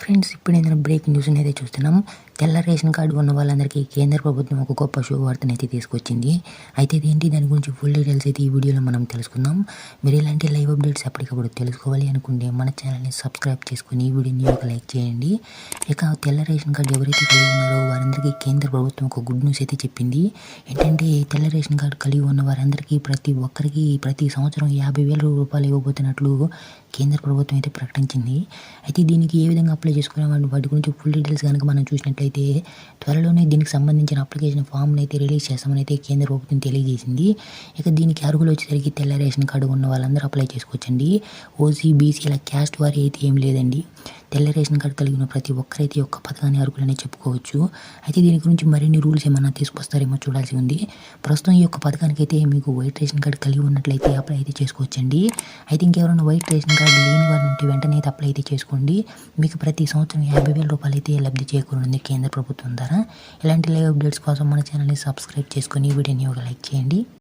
Friends ఇప్పుడు ఏదైనా breaking news అయితే చూస్తున్నాం. తెల్ల రేషన్ కార్డు ఉన్న వాళ్ళందరికీ కేంద్ర ప్రభుత్వం ఒక గొప్ప శుభవార్తను అయితే తీసుకొచ్చింది. అయితే ఇదేంటి దాని గురించి ఫుల్ డీటెయిల్స్ అయితే ఈ వీడియోలో మనం తెలుసుకుందాం. మీరు ఇలాంటి లైవ్ అప్డేట్స్ ఎప్పటికప్పుడు తెలుసుకోవాలి అనుకుంటే మన ఛానల్ని సబ్స్క్రైబ్ చేసుకుని ఈ వీడియోని ఒక లైక్ చేయండి. ఇక తెల్ల రేషన్ కార్డు ఎవరైతే కలిగి ఉన్నారో వారందరికీ కేంద్ర ప్రభుత్వం ఒక గుడ్ న్యూస్ అయితే చెప్పింది. ఏంటంటే తెల్ల రేషన్ కార్డు కలిగి ఉన్న వారందరికీ ప్రతి ఒక్కరికి ప్రతి సంవత్సరం యాభై వేల రూపాయలు ఇవ్వబోతున్నట్లు కేంద్ర ప్రభుత్వం అయితే ప్రకటించింది. అయితే దీనికి ఏ విధంగా అప్లై చేసుకునే వాటి వాటి గురించి ఫుల్ డీటెయిల్స్ కనుక మనం చూసినట్లయితే త్వరలోనే దీనికి సంబంధించిన అప్లికేషన్ ఫామ్ని అయితే రిలీజ్ చేస్తామని అయితే కేంద్ర ప్రభుత్వం తెలియజేసింది. ఇక దీనికి అర్హులు వచ్చేసరికి తెల్ల రేషన్ కార్డు ఉన్న వాళ్ళందరూ అప్లై చేసుకోవచ్చండి. ఓసీ బీసీల క్యాస్ట్ వారి అయితే ఏం లేదండి. తెల్ల రేషన్ కార్డు కలిగిన ప్రతి ఒక్కరైతే ఈ ఒక్క పథకాన్ని అర్హులని చెప్పుకోవచ్చు. అయితే దీని గురించి మరిన్ని రూల్స్ ఏమైనా తీసుకొస్తారేమో చూడాల్సి ఉంది. ప్రస్తుతం ఈ యొక్క పథకానికి అయితే మీకు వైట్ రేషన్ కార్డు కలిగి ఉన్నట్లయితే అప్లై అయితే చేసుకోవచ్చండి. అయితే ఇంకెవరైనా వైట్ రేషన్ కార్డు లేని వారు ఉంటే వెంటనే అయితే అప్లై అయితే చేసుకోండి. మీకు ప్రతి సంవత్సరం యాభై వేల రూపాయలు అయితే లబ్ధి చేకూరుంది కేంద్ర ప్రభుత్వం ద్వారా. ఇలాంటి లైవ్ అప్డేట్స్ కోసం మన ఛానల్ని సబ్స్క్రైబ్ చేసుకొని వీడియోని ఒక లైక్ చేయండి.